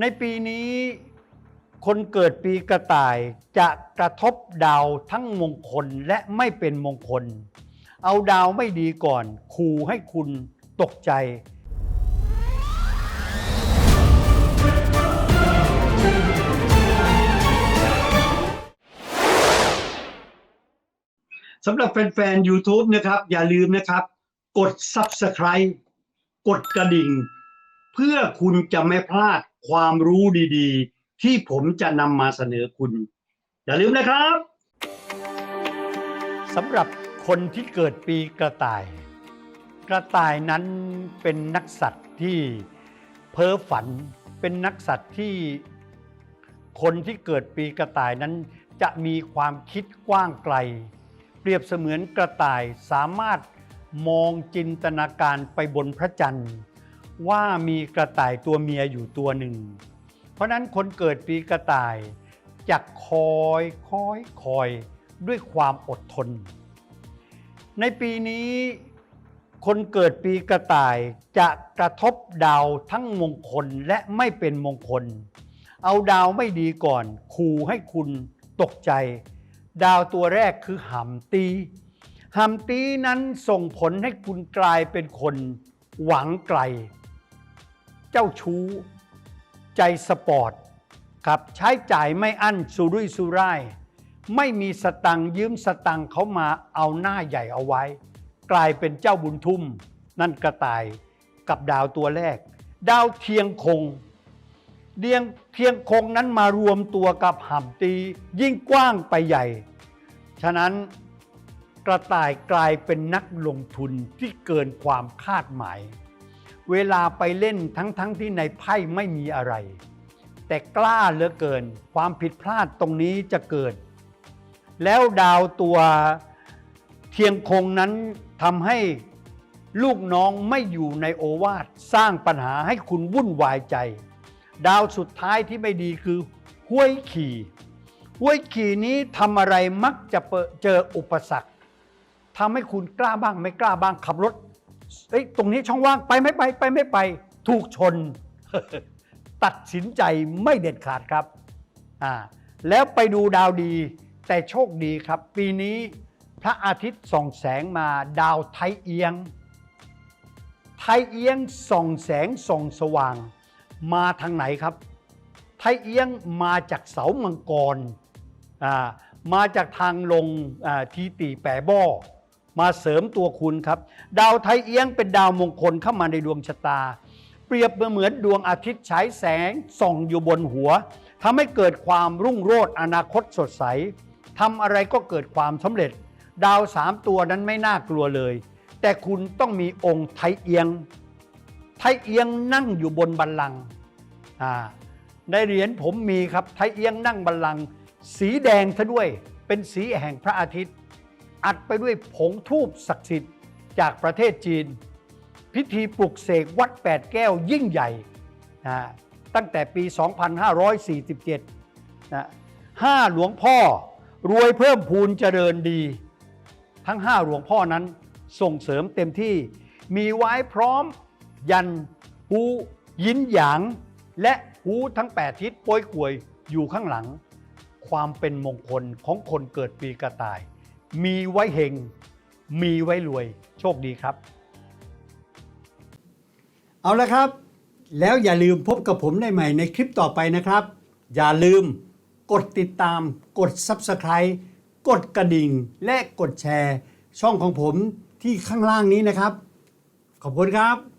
ในปีนี้คนเกิดปีกระต่ายจะกระทบดาวทั้งมงคลและไม่เป็นมงคล เอาดาวไม่ดีก่อนขู่ให้คุณตกใจ สำหรับแฟนๆ YouTube นะครับ อย่าลืมนะครับ กด Subscribe กดกระดิ่ง เพื่อคุณจะไม่พลาด ความรู้ดีๆ ที่ผมจะนำมาเสนอคุณ อย่าลืมนะครับสำหรับคนที่เกิดปีกระต่าย กระต่ายนั้นเป็นนักสัตว์ที่เพ้อฝัน เป็นนักสัตว์ที่ คนที่เกิดปีกระต่ายนั้น จะมีความคิดกว้างไกล เปรียบเสมือนกระต่ายสามารถมองจินตนาการไปบนพระจันทร์ ว่ามีกระต่ายตัวเมียอยู่ตัวหนึ่ง เพราะนั้นคนเกิดปีกระต่ายจะคอยคอยคอยด้วยความอดทน ในปีนี้คนเกิดปีกระต่ายจะกระทบดาวทั้งมงคลและไม่เป็นมงคล เอาดาวไม่ดีก่อนขู่ให้คุณตกใจ ดาวตัวแรกคือหำตีหำตีนั้นส่งผลให้คุณกลายเป็นคนหวังไกล เจ้าชู้ ใจสปอร์ตครับใช้จ่ายไม่อั้นสุรุ่ยสุร่าย ไม่มีสตังค์ยืมสตังค์เขามาเอาหน้าใหญ่เอาไว้ กลายเป็นเจ้าบุญทุ่ม นั่นกระต่ายกับดาวตัวแรก ดาวเทียงคงเดียงเทียงคงนั้นมารวมตัวกับหำตี ยิ่งกว้างไปใหญ่ ฉะนั้นกระต่ายกลายเป็นนักลงทุนที่เกินความคาดหมาย เวลาไปเล่นทั้งๆทที่ในไพ่ไม่มีอะไร แต่กล้าเหลือเกิน ความผิดพลาดตรงนี้จะเกิด แล้วดาวตัวเทียงคงนั้นทำให้ลูกน้องไม่อยู่ในโอวาทสร้างปัญหาให้คุณวุ่นวายใจ ดาวสุดท้ายที่ไม่ดีคือห้วยขี่ห้วยขี่นี้ทำอะไรมักจะเจออุปสรรคทำให้คุณกล้าบ้างไม่กล้าบ้างขับรถ เอ้ยตรงนี้ช่องว่างไปไม่ไปไปไม่ไป ถูกชน ตัดสินใจไม่เด็ดขาดครับอ่าแล้วไปดูดาวดี แต่โชคดีครับ ปีนี้พระอาทิตย์ส่องแสงมาดาวไทยเอียง ไทยเอียงส่องแสงส่องสว่าง มาทางไหนครับ ไทยเอียงมาจากเสามังกรอ่ามาจากทางลงทีตีแปรบ้อ มาเสริมตัวคุณครับ ดาวไทยเอียงเป็นดาวมงคลเข้ามาในดวงชะตา เปรียบเหมือนดวงอาทิตย์ฉายแสงส่องอยู่บนหัวทำให้เกิดความรุ่งโรจน์อนาคตสดใสทำอะไรก็เกิดความสำเร็จ ดาวสามตัวนั้นไม่น่ากลัวเลย แต่คุณต้องมีองค์ไทยเอียง ไทยเอียงนั่งอยู่บนบัลลังก์ในเหรียญผมมีครับไทยเอียงนั่งบัลลังก์สีแดงซะด้วย เป็นสีแห่งพระอาทิตย์ อัดไปด้วยผงทูบศักดิ์สิทธิ์จากประเทศจีน พิธีปลุกเสกวัดแปดแก้วยิ่งใหญ่นะตั้งแต่ปี 2547นะห้าหลวงพ่อรวยเพิ่มพูนเจริญดี ทั้งห้าหลวงพ่อนั้นส่งเสริมเต็มที่มีไว้พร้อม ยันหูยินหยาง และหูทั้ง8ทิศป้อยกวยอยู่ข้างหลัง ความเป็นมงคลของคนเกิดปีกระต่าย มีไว้เฮง มีไว้รวย โชคดีครับ เอาละครับ แล้วอย่าลืมพบกับผมได้ใหม่ในคลิปต่อไปนะครับ อย่าลืมกดติดตาม กด Subscribe กดกระดิ่ง และกดแชร์ ช่องของผมที่ข้างล่างนี้นะครับ ขอบคุณครับ